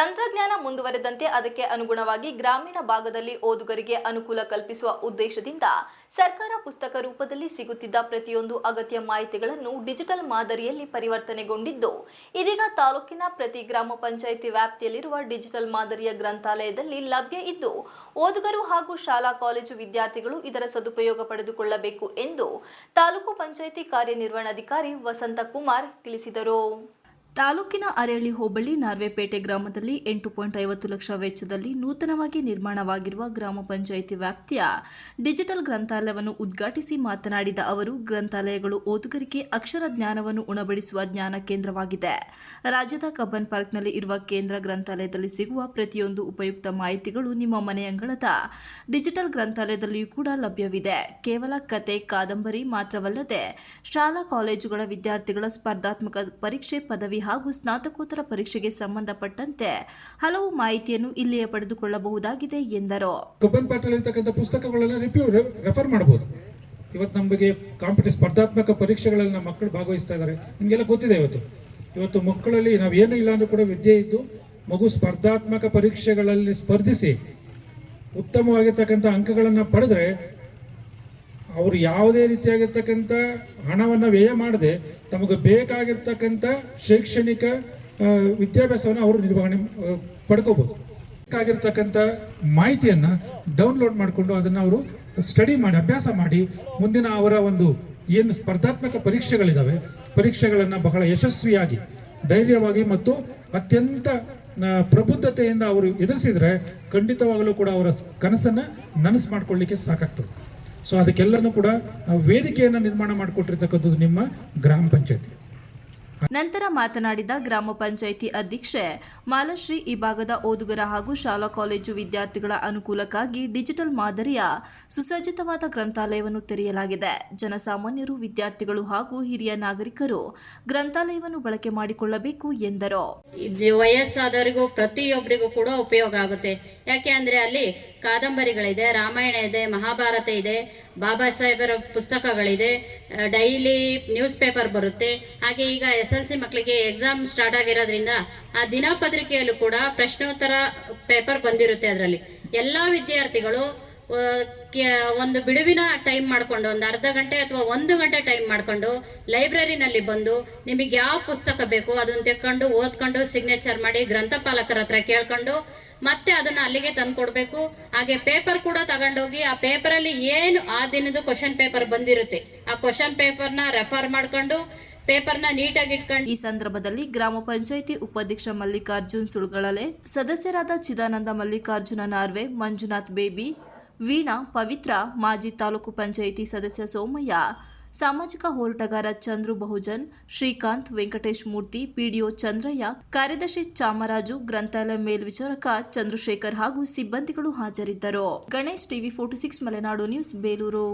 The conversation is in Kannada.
ಸೇರಿದಂತೆ ಅದಕ್ಕೆ ಅನುಗುಣವಾಗಿ ಗ್ರಾಮೀಣ ಭಾಗದಲ್ಲಿ ಓದುಗರಿಗೆ ಅನುಕೂಲ ಕಲ್ಪಿಸುವ ಉದ್ದೇಶದಿಂದ ಸರ್ಕಾರ ಪುಸ್ತಕ ರೂಪದಲ್ಲಿ ಸಿಗುತ್ತಿದ್ದ ಪ್ರತಿಯೊಂದು ಅಗತ್ಯ ಮಾಹಿತಿಗಳನ್ನು ಡಿಜಿಟಲ್ ಮಾದರಿಯಲ್ಲಿ ಪರಿವರ್ತನೆಗೊಂಡಿದ್ದು, ಇದೀಗ ತಾಲೂಕಿನ ಪ್ರತಿ ಗ್ರಾಮ ಪಂಚಾಯಿತಿ ವ್ಯಾಪ್ತಿಯಲ್ಲಿರುವ ಡಿಜಿಟಲ್ ಮಾದರಿಯ ಗ್ರಂಥಾಲಯದಲ್ಲಿ ಲಭ್ಯ ಇದ್ದು, ಓದುಗರು ಹಾಗೂ ಶಾಲಾ ಕಾಲೇಜು ವಿದ್ಯಾರ್ಥಿಗಳು ಇದರ ಸದುಪಯೋಗ ಪಡೆದುಕೊಳ್ಳಬೇಕು ಎಂದು ತಾಲೂಕು ಪಂಚಾಯಿತಿ ಕಾರ್ಯನಿರ್ವಹಣಾಧಿಕಾರಿ ವಸಂತ ಕುಮಾರ್ ತಿಳಿಸಿದರು. ತಾಲೂಕಿನ ಅರೇಳಿ ಹೋಬಳಿ ನಾರ್ವೆಪೇಟೆ ಗ್ರಾಮದಲ್ಲಿ ಎಂಟು ಪಾಯಿಂಟ್ ಐವತ್ತು ಲಕ್ಷ ವೆಚ್ಚದಲ್ಲಿ ನೂತನವಾಗಿ ನಿರ್ಮಾಣವಾಗಿರುವ ಗ್ರಾಮ ಪಂಚಾಯಿತಿ ವ್ಯಾಪ್ತಿಯ ಡಿಜಿಟಲ್ ಗ್ರಂಥಾಲಯವನ್ನು ಉದ್ಘಾಟಿಸಿ ಮಾತನಾಡಿದ ಅವರು, ಗ್ರಂಥಾಲಯಗಳು ಓದುಗರಿಗೆ ಅಕ್ಷರ ಜ್ಞಾನವನ್ನು ಉಣಬಡಿಸುವ ಜ್ಞಾನ ಕೇಂದ್ರವಾಗಿದೆ. ರಾಜ್ಯದ ಕಬ್ಬನ್ ಪಾರ್ಕ್ನಲ್ಲಿ ಇರುವ ಕೇಂದ್ರ ಗ್ರಂಥಾಲಯದಲ್ಲಿ ಸಿಗುವ ಪ್ರತಿಯೊಂದು ಉಪಯುಕ್ತ ಮಾಹಿತಿಗಳು ನಿಮ್ಮ ಮನೆಯಂಗಳದ ಡಿಜಿಟಲ್ ಗ್ರಂಥಾಲಯದಲ್ಲಿಯೂ ಕೂಡ ಲಭ್ಯವಿದೆ. ಕೇವಲ ಕತೆ, ಕಾದಂಬರಿ ಮಾತ್ರವಲ್ಲದೆ ಶಾಲಾ ಕಾಲೇಜುಗಳ ವಿದ್ಯಾರ್ಥಿಗಳ ಸ್ಪರ್ಧಾತ್ಮಕ ಪರೀಕ್ಷೆ ಪದವಿ ಹಾಗೂ ಸ್ನಾತಕೋತ್ತರ ಪರೀಕ್ಷೆಗೆ ಸಂಬಂಧಪಟ್ಟಂತೆ ಹಲವು ಮಾಹಿತಿಯನ್ನು ಇಲ್ಲಿಯೇ ಪಡೆದುಕೊಳ್ಳಬಹುದಾಗಿದೆ ಎಂದರು. ಕಬ್ಬನ್ ಪುಸ್ತಕಗಳೆಲ್ಲ ರೆಫರ್ ಮಾಡಬಹುದು ಇವತ್ತು ನಮಗೆ ಕಾಂಪಿಟೇಟಿವ್ ಸ್ಪರ್ಧಾತ್ಮಕ ಪರೀಕ್ಷೆಗಳಲ್ಲಿ ನಮ್ಮ ಮಕ್ಕಳು ಭಾಗವಹಿಸ್ತಾ ಇದ್ದಾರೆ. ನಿಮಗೆಲ್ಲ ಗೊತ್ತಿದೆ ಇವತ್ತು. ಇವತ್ತು ಮಕ್ಕಳಲ್ಲಿ ನಾವು ನಾವೇನು ಇಲ್ಲ ಅಂದ್ರೂ ಕೂಡ ವಿದ್ಯೆ ಇದ್ದು ಮಗು ಸ್ಪರ್ಧಾತ್ಮಕ ಪರೀಕ್ಷೆಗಳಲ್ಲಿ ಸ್ಪರ್ಧಿಸಿ ಉತ್ತಮವಾಗಿರ್ತಕ್ಕಂಥ ಅಂಕಗಳನ್ನು ಪಡೆದ್ರೆ ಅವರು ಯಾವುದೇ ರೀತಿಯಾಗಿರ್ತಕ್ಕಂಥ ಹಣವನ್ನು ವ್ಯಯ ಮಾಡದೆ ತಮಗೆ ಬೇಕಾಗಿರ್ತಕ್ಕಂಥ ಶೈಕ್ಷಣಿಕ ವಿದ್ಯಾಭ್ಯಾಸವನ್ನು ಅವರು ನಿರ್ವಹಣೆ ಪಡ್ಕೋಬೋದು. ಬೇಕಾಗಿರ್ತಕ್ಕಂಥ ಮಾಹಿತಿಯನ್ನು ಡೌನ್ಲೋಡ್ ಮಾಡಿಕೊಂಡು ಅದನ್ನು ಅವರು ಸ್ಟಡಿ ಮಾಡಿ, ಅಭ್ಯಾಸ ಮಾಡಿ ಮುಂದಿನ ಅವರ ಒಂದು ಏನು ಸ್ಪರ್ಧಾತ್ಮಕ ಪರೀಕ್ಷೆಗಳಿದ್ದಾವೆ ಪರೀಕ್ಷೆಗಳನ್ನು ಬಹಳ ಯಶಸ್ವಿಯಾಗಿ, ಧೈರ್ಯವಾಗಿ ಮತ್ತು ಅತ್ಯಂತ ಪ್ರಬುದ್ಧತೆಯಿಂದ ಅವರು ಎದುರಿಸಿದರೆ ಖಂಡಿತವಾಗಲೂ ಕೂಡ ಅವರ ಕನಸನ್ನು ನನಸು ಮಾಡಿಕೊಳ್ಳಿಕ್ಕೆ ಸಾಕಾಗ್ತದೆ. ಸೊ ಅದಕ್ಕೆಲ್ಲನೂ ಕೂಡ ವೇದಿಕೆಯನ್ನು ನಿರ್ಮಾಣ ಮಾಡಿಕೊಟ್ಟಿರ್ತಕ್ಕಂಥದ್ದು ನಿಮ್ಮ ಗ್ರಾಮ ಪಂಚಾಯತಿ. ನಂತರ ಮಾತನಾಡಿದ ಗ್ರಾಮ ಪಂಚಾಯಿತಿ ಅಧ್ಯಕ್ಷೆ ಮಾಲಶ್ರೀ ಈ ಭಾಗದ ಓದುಗರ ಹಾಗೂ ಶಾಲಾ ಕಾಲೇಜು ವಿದ್ಯಾರ್ಥಿಗಳ ಅನುಕೂಲಕ್ಕಾಗಿ ಡಿಜಿಟಲ್ ಮಾದರಿಯ ಸುಸಜ್ಜಿತವಾದ ಗ್ರಂಥಾಲಯವನ್ನು ತೆರೆಯಲಾಗಿದೆ. ಜನಸಾಮಾನ್ಯರು, ವಿದ್ಯಾರ್ಥಿಗಳು ಹಾಗೂ ಹಿರಿಯ ನಾಗರಿಕರು ಗ್ರಂಥಾಲಯವನ್ನು ಬಳಕೆ ಮಾಡಿಕೊಳ್ಳಬೇಕು ಎಂದರು. ವಯಸ್ಸಾದವರಿಗೂ ಪ್ರತಿಯೊಬ್ಬರಿಗೂ ಕೂಡ ಉಪಯೋಗ ಆಗುತ್ತೆ. ಯಾಕೆ ಅಂದ್ರೆ ಅಲ್ಲಿ ಕಾದಂಬರಿಗಳಿದೆ, ರಾಮಾಯಣ ಇದೆ, ಮಹಾಭಾರತ ಇದೆ ಬಾಬಾ ಸಾಹೇಬರ ಪುಸ್ತಕಗಳಿದೆ. ಡೈಲಿ ನ್ಯೂಸ್ ಪೇಪರ್ ಬರುತ್ತೆ. ಹಾಗೆ ಈಗ ಎಸ್ ಎಲ್ ಸಿ ಮಕ್ಕಳಿಗೆ ಎಕ್ಸಾಮ್ ಸ್ಟಾರ್ಟ್ ಆಗಿರೋದ್ರಿಂದ ಆ ದಿನಪತ್ರಿಕೆಯಲ್ಲೂ ಕೂಡ ಪ್ರಶ್ನೋತ್ತರ ಪೇಪರ್ ಬಂದಿರುತ್ತೆ ಅದರಲ್ಲಿ. ಎಲ್ಲ ವಿದ್ಯಾರ್ಥಿಗಳು ಒಂದು ಬಿಡುವಿನ ಟೈಮ್ ಮಾಡಿಕೊಂಡು, ಒಂದು ಅರ್ಧ ಗಂಟೆ ಅಥವಾ ಒಂದು ಗಂಟೆ ಟೈಮ್ ಮಾಡ್ಕೊಂಡು ಲೈಬ್ರರಿನಲ್ಲಿ ಬಂದು ನಿಮಗೆ ಯಾವ ಪುಸ್ತಕ ಬೇಕು ಅದನ್ನು ತೆಕ್ಕೊಂಡು, ಓದ್ಕೊಂಡು ಸಿಗ್ನೇಚರ್ ಮಾಡಿ ಗ್ರಂಥಪಾಲಕರ ಹತ್ರ ಕೇಳ್ಕೊಂಡು ಮತ್ತೆ ಅದನ್ನ ಅಲ್ಲಿಗೆ ತಂದು ಕೊಡ್ಬೇಕು. ಹಾಗೆ ಪೇಪರ್ ಕೂಡ ತಗೊಂಡೋಗಿ ಆ ಪೇಪರ್ ಅಲ್ಲಿ ಏನು ಆ ದಿನದ ಕ್ವಶನ್ ಪೇಪರ್ ಬಂದಿರುತ್ತೆ. ಆ ಕ್ವಶನ್ ಪೇಪರ್ನ ರೆಫರ್ ಮಾಡ್ಕೊಂಡು ಪೇಪರ್ನ ನೀಟಾಗಿ ಇಟ್ಕೊಂಡು ಈ ಸಂದರ್ಭದಲ್ಲಿ ಗ್ರಾಮ ಪಂಚಾಯಿತಿ ಉಪಾಧ್ಯಕ್ಷ ಮಲ್ಲಿಕಾರ್ಜುನ್ ಸುಳ್ಗಳಲೆ, ಸದಸ್ಯರಾದ ಚಿದಾನಂದ ಮಲ್ಲಿಕಾರ್ಜುನ ನಾರ್ವೆ, ಮಂಜುನಾಥ್ ಬೇಬಿ ವೀಣಾ ಪವಿತ್ರ ಮಾಜಿ ತಾಲೂಕು ಪಂಚಾಯಿತಿ ಸದಸ್ಯ ಸೋಮಯ್ಯ, ಸಾಮಾಜಿಕ ಹೋರಾಟಗಾರ ಚಂದ್ರು ಬಹುಜನ್, ಶ್ರೀಕಾಂತ್ ವೆಂಕಟೇಶ್ ಮೂರ್ತಿ, ಪಿಡಿಒ ಚಂದ್ರಯ್ಯ, ಕಾರ್ಯದರ್ಶಿ ಚಾಮರಾಜು, ಗ್ರಂಥಾಲಯ ಮೇಲ್ವಿಚಾರಕ ಚಂದ್ರಶೇಖರ್ ಹಾಗೂ ಸಿಬ್ಬಂದಿಗಳು ಹಾಜರಿದ್ದರು. Ganesh TV forty six Malenadu news, Belur.